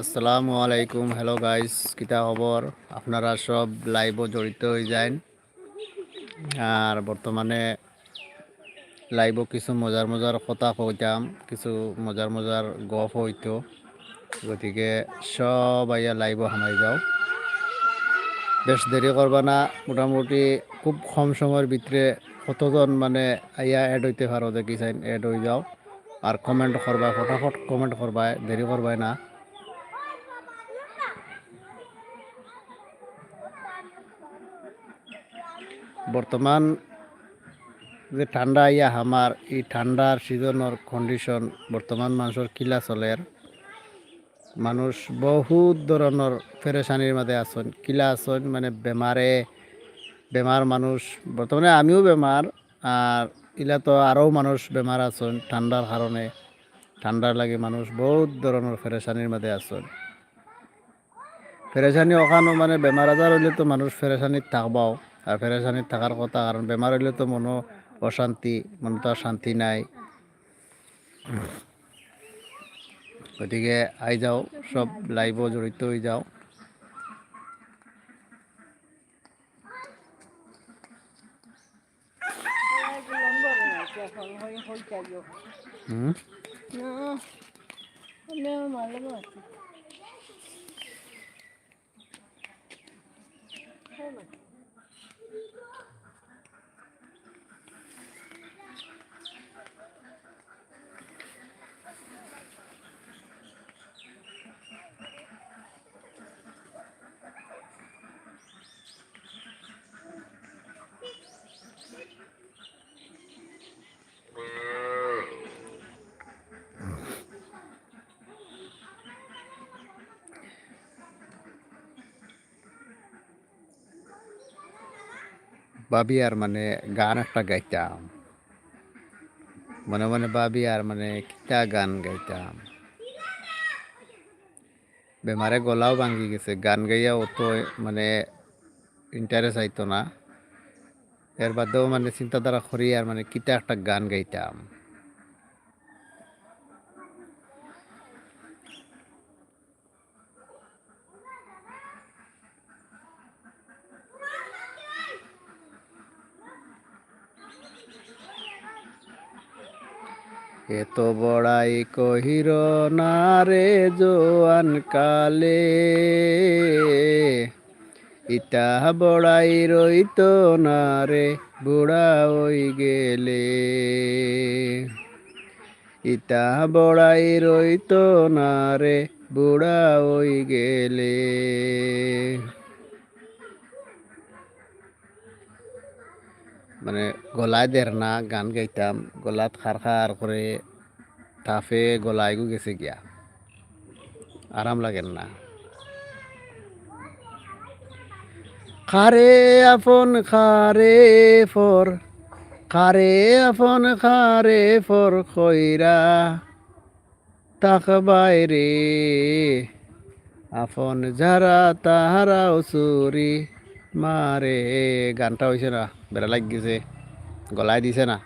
আসসালামু আলাইকুম hello guys কিতা খবর? আপনারা সব লাইভও জড়িত হয়ে যান। আর বর্তমানে লাইভও কিছু মজার মজার কথা কইতাম, কিছু মজার মজার গপ হইতো। গতিকে সব আইয়া লাইভও হামাই যাও। বেশ দেরি করবা না, মোটামুটি খুব কম সময়ের ভিতরে কতজন মানে আইয়া অ্যাড হইতে পারো, দেখি চাইন অ্যাড হয়ে যাও। আর কমেন্ট করবা, ফটাফট কমেন্ট করবা, দেরি করবাই না। বর্তমান যে ঠান্ডা আইয়া আমার এই ঠান্ডার সিজনের কন্ডিশন বর্তমান মানুষের কিলা চলের মানুষ বহুত ধরনের ফেরেশানির মধ্যে আসন কিলা আছেন মানে বেমারে, বেমার মানুষ, বর্তমানে আমিও বেমার, আর ইলা তো আরও মানুষ বেমার আছেন ঠান্ডার কারণে। ঠান্ডার লাগে মানুষ বহুত ধরনের ফেরেশানির মধ্যে আসন ফেরেশানি ওখানো মানে বেমার আজার হইলে তো মানুষ ফেরেশানিত থাকবাও। আর ফেরেশানিত থাকার কথা, কারণ বেমার হইলে তো মনো অশান্তি মনে তো শান্তি নাই। গতিকে আই যাও, সব লাইভও জড়িত হয়ে যাও। হুম? ভাবি আর মানে গান একটা গাইতাম। মনে মনে ভাবি আর মানে কিতা গান গাইতাম। বেমারে গলাও ভাঙ্গি গেছে, গান গাইয়া অত মানে ইন্টারেস্ট আইতো না। এর বাদেও মানে চিন্তাধারা করি আর মানে কিতা একটা গান গাইতাম। এত বড়াই কহির, না রে জোয়ান কালে, ইটা বড়াই রইত না রে বুড়া ওই গেলে। ইটা বড়াই রইত না রে বুড়া ওই গেলে। মানে গলায় দের না, গান গাইতাম, গলাত খার খার করে তাফে গলায় গেছে গিয়া। আরাম লাগেন না। খারে আপন খারে ফর খারে আপন খারে ফর খৈরা তাক বাইরে আপন যারা তাহারাও চুরি মারে গানটা হয়েছে না। বেড়া লাগ গেছে। গলায় দিছে না।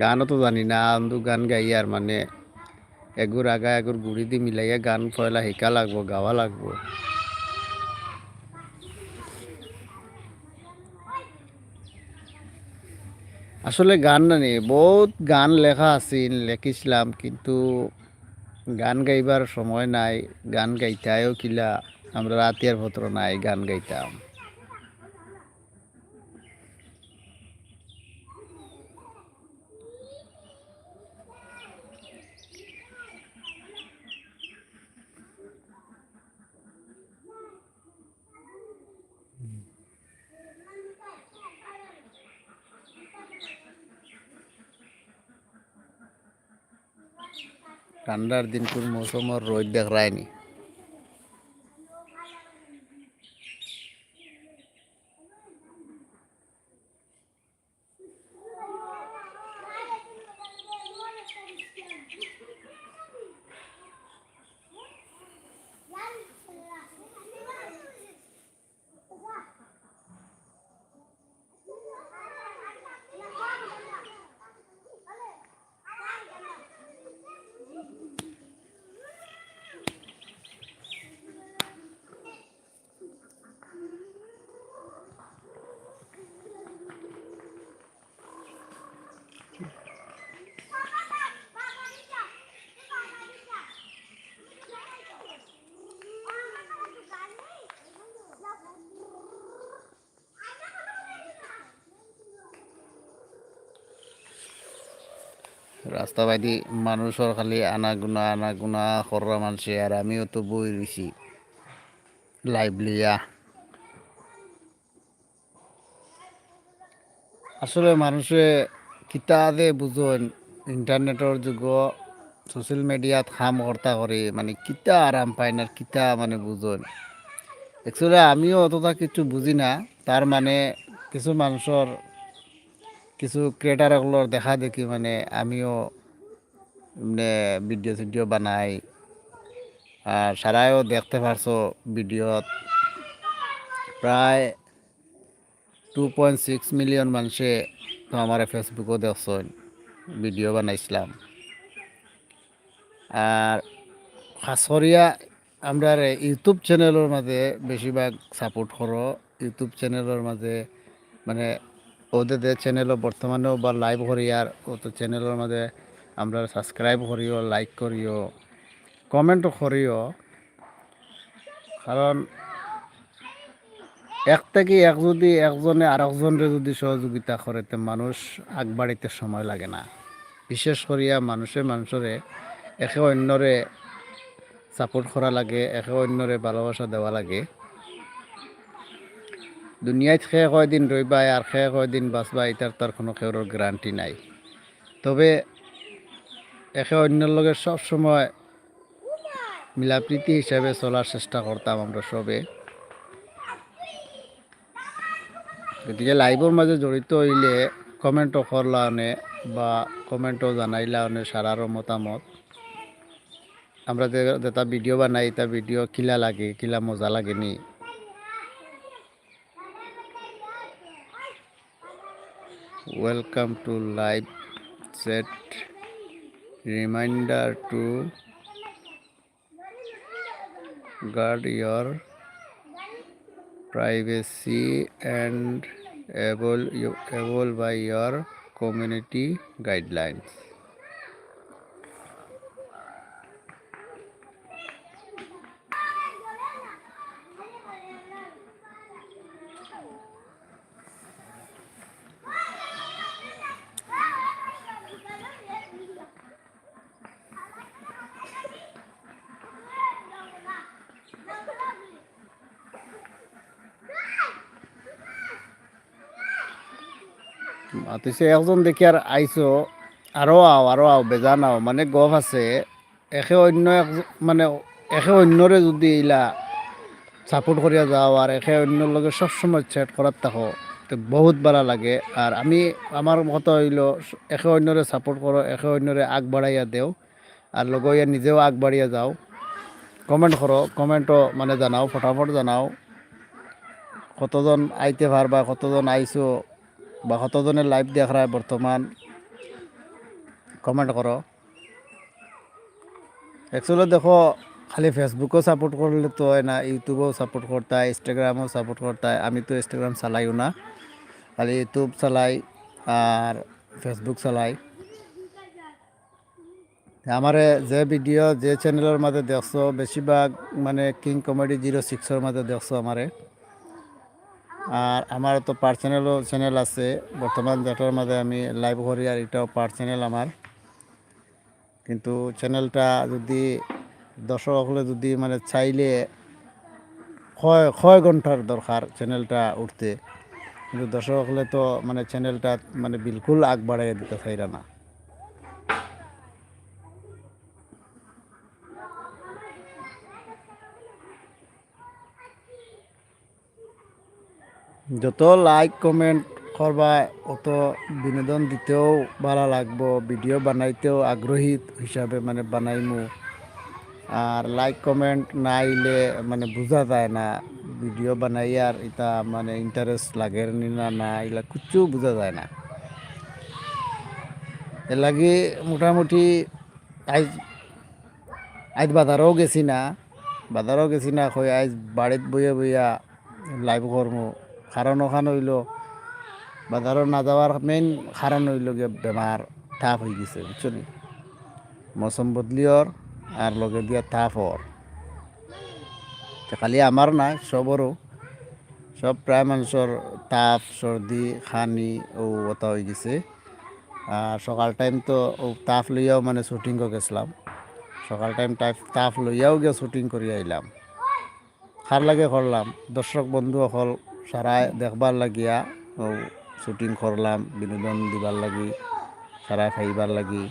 গানও তো জানি না আমি গান গাই আর মানে। এগুর আগা এগুর গুড়ি দি মিলাইয়া গান পয়লা শিকা লাগবো গাওয়া লাগবো। আসলে গান নানি, বহুত গান লেখা আছিল, লেখিছিলাম, কিন্তু গান গাইবার সময় নাই, গান গাইতায়ও কিলা, আমরা রাতিয়ার ভত্র নাই, গান গাইতাম। ঠান্ডার দিন কোন মৌসুম রোদ দেখায়নি রাস্তাবাদী মানুষের খালি আনাগুনা আনাগুনা কররা মানুষে আর আমিও তো বই রয়েছি লাইভ লিয়া আসলে মানুষে কিতা দে বুঝন ইন্টারনেটের যুগ সোশ্যাল মিডিয়াত কাম কর্তা করে মানে কিতা আরাম পায় না, কিতা মানে বুঝন অ্যাকচুয়ালি আমিও অতটা কিছু বুঝি না তার মানে কিছু মানুষের কিছু ক্রিয়েটারগুলোর দেখা দেখি মানে আমিও মানে ভিডিও সিডিও বানাই। আর সারাইও দেখতে পারছ ভিডিওত প্রায় টু পয়েন্ট সিক্স মিলিয়ন মানুষে তো আমার ফেসবুকও দেখছেন ভিডিও বানাইছিলাম। আর খাসরিয়া, আমরা ইউটিউব চ্যানেলের মাঝে বেশিরভাগ সাপোর্ট করো। ইউটিউব চ্যানেলের মাঝে মানে ওদের চ্যানেলও বর্তমানেও বা লাইভ করি আর ওত চ্যানেলের মাঝে আমরা সাবস্ক্রাইব করিও লাইক করিও কমেন্টও করিও। কারণ এক থেকে এক যদি একজনে আর একজনের যদি সহযোগিতা করে, তে মানুষ আগবাড়িতে সময় লাগে না। বিশেষ করিয়া মানুষে মানুষরে একে অন্যরে সাপোর্ট করা লাগে, একে অন্যরে ভালোবাসা দেওয়া লাগে। দুনিয়ায় খেয়ে কয়দিন রইবা আর খেয়ে কয়দিন বাঁচবা এটার তার কোনো কেউর গ্যারান্টি নাই। তবে একে অন্যের লগে সবসময় মিলাপ্রীতি হিসাবে চলার চেষ্টা করতাম আমরা সবে। গতিকে লাইভের মাঝে জড়িত হইলে কমেন্টও করলানে বা কমেন্টও জানাইলানে সারারও মতামত। আমরা যেটা ভিডিও বানাই তা ভিডিও কিলা লাগে, কিলা মজা লাগেনি welcome to live set. reminder to guard your privacy and evolve, evolve by your community guidelines মাতিছে একজন দেখি আর আইসো আরও আও আরও আও, বেজান আও মানে গফ আছে, একে অন্য এক মানে একে অন্যরে যদি ইলা সাপোর্ট করিয়া যাও, আর একে অন্যর লগে সবসময় চ্যাট করার থাকো, তো বহুত ভালো লাগে, আর আমি আমার কথা হইল, একে অন্যরে সাপোর্ট করো, একে অন্যরে আগবাড়াইয়া দেও, আর লগইয়া নিজেও আগবাড়িয়া যাও। কমেন্ট করো কমেন্টও মানে জানাও, ফটাফট জানাও, কতজন আইতে পারবা কতজন আইসো বা কতজনের লাইভ দেখ রা বর্তমান কমেন্ট করো অ্যাকচুয়ালি দেখো, খালি ফেসবুকও সাপোর্ট করলে তো হয় না ইউটিউবেও সাপোর্ট করতে হয় ইনস্টাগ্রামও সাপোর্ট করতে হয় আমি তো ইনস্টাগ্রাম চালাইও না। খালি ইউটিউব চালাই আর ফেসবুক চালাই। আমারে যে ভিডিও যে চ্যানেলের মাঝে দেখছ বেশিরভাগ মানে কিং কমেডি জিরো সিক্সের মাঝে দেখছ আমারে আর আমার তো পার্সোনালও চ্যানেল আছে। বর্তমান যেটার মাঝে আমি লাইভ করি আর এটাও পার চ্যানেল আমার। কিন্তু চ্যানেলটা যদি দর্শক হলে যদি মানে চাইলে ছয় ছয় ঘণ্টার দরকার চ্যানেলটা উঠতে। কিন্তু দর্শক হলে তো মানে চ্যানেলটা মানে বিলকুল আগ বাড়াইয়া দিতে চাইরা না। যত লাইক কমেন্ট করবা, অত বিনোদন দিতেও ভালো লাগবো। ভিডিও বানাইতেও আগ্রহী হিসাবে মানে বানাইমু। আর লাইক কমেন্ট না আইলে মানে বোঝা যায় না। ভিডিও বানাই আর এটা মানে ইন্টারেস্ট লাগে না না এগুলা কিচ্ছু বোঝা যায় না। এর লাগি মোটামুটি আইজ আইজ বাজারও গেছি না। বাজারও গেছি না, কই আইজ বাড়িত বইয়া বইয়া লাইভ করমু। কারণ ওখানে হইল বাজারও না যাওয়ার মেইন কারণ হইল গিয়ে বেমার টাফ হয়ে গেছে বুঝছ নি? মৌসুম বদলিওর আর লগে দিয়া তাপ হওয়ার খালি আমার না সবরও সব প্রায় মানুষের তাপ সর্দি খানি ও ওটা হয়ে গেছে। আর সকাল টাইম তো ও তাপ লইয়াও মানে শুটিংও গেছিলাম। সকাল টাইম টাইপ তাপ লইয়াও গিয়ে শুটিং করি আইলাম খার লাগে করলাম দর্শক বন্ধু অকল সারা দেখবার লাগিয়া ও শুটিং করলাম বিনোদন দিবার লাগি সারা খাইবার লাগি।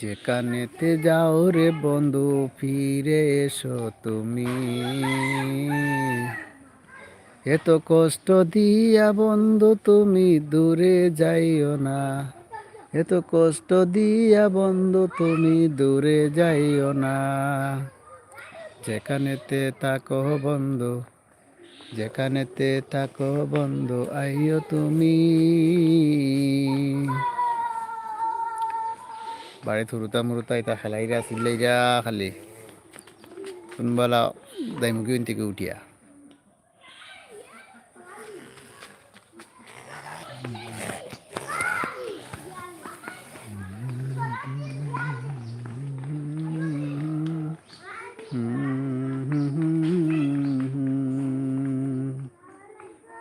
যেখানেতে যাও রে বন্ধু, ফিরে এসো তুমি। এত কষ্ট দিয়া বন্ধু, তুমি দূরে যাইও না। এত কষ্ট দিয়া বন্ধু, তুমি দূরে যাইও না। যেখানেতে থাকো বন্ধু, যেখানেতে থাকো বন্ধু, আইও তুমি। বাড়ি থুরুতা মুরুতা ইতা খেলাইরা চিল্লাইরা খালি। কোনবেলা দাইমুখি থেকে উঠিয়া।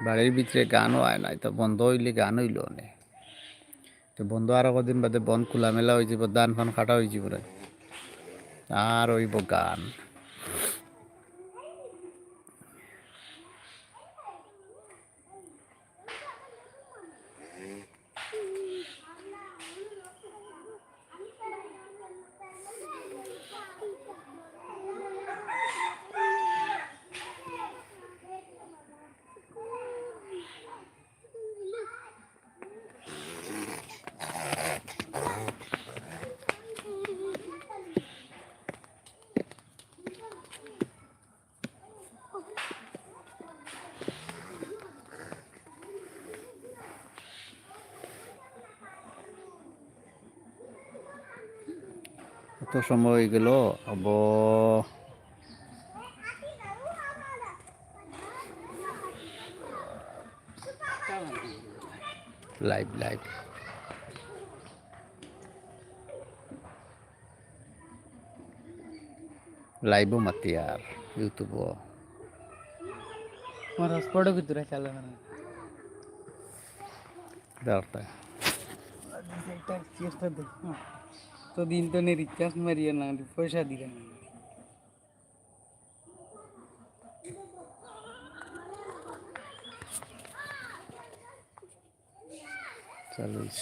বাড়ির ভিতরে গানও আয় নাই, তো বন্ধ হইলে গান হইল অনেক বন্ধ আরও কদিন বাদে বন খোলামেলা হয়ে যাব দান ফান কাটা হয়ে যাব আর হইব গান। কত সময় হয়ে গেল আব। Live live. লাইভও মাতি আর ইউটিউবও। দরকার তো। দিন তো নে রিচার্জ মারিয়ে না পয়সা দিলে না চালুইছ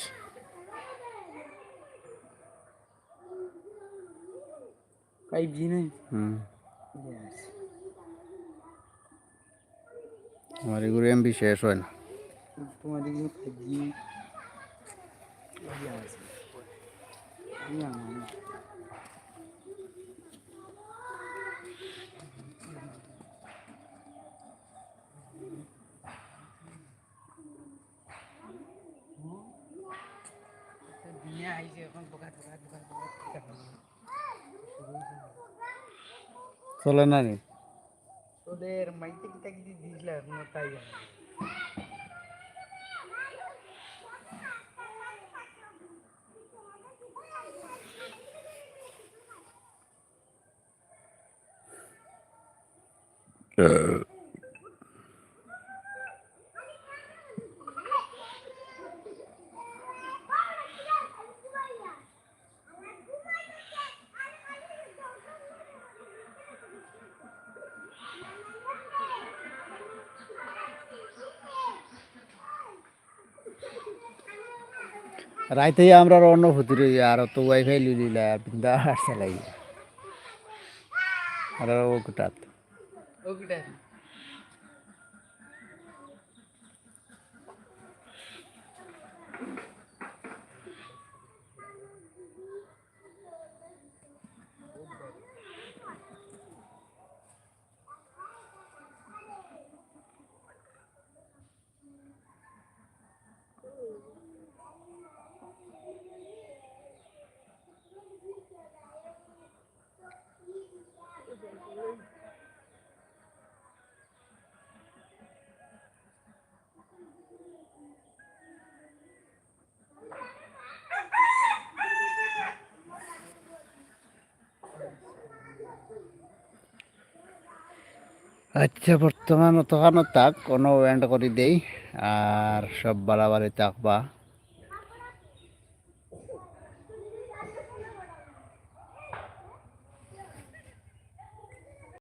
ফাইভ জি নাই হুম আমার এগুলো এমবি শেষ হয় না তোমার দিকে ফাইভ জি চলে না নি তোদের মাইতে কিটা কিছু দিয়েছিল এখনও তাই জানি রাইতে আমরা অন্য ভুতি রই আর তো ওয়াইফাই লিলিলা আর বিন্দা আর আর ও কুটাত ও আচ্ছা বর্তমান অতখানো তাক কোনো এন্ড করে দেই আর সব বাড়াবাড়ি থাকবা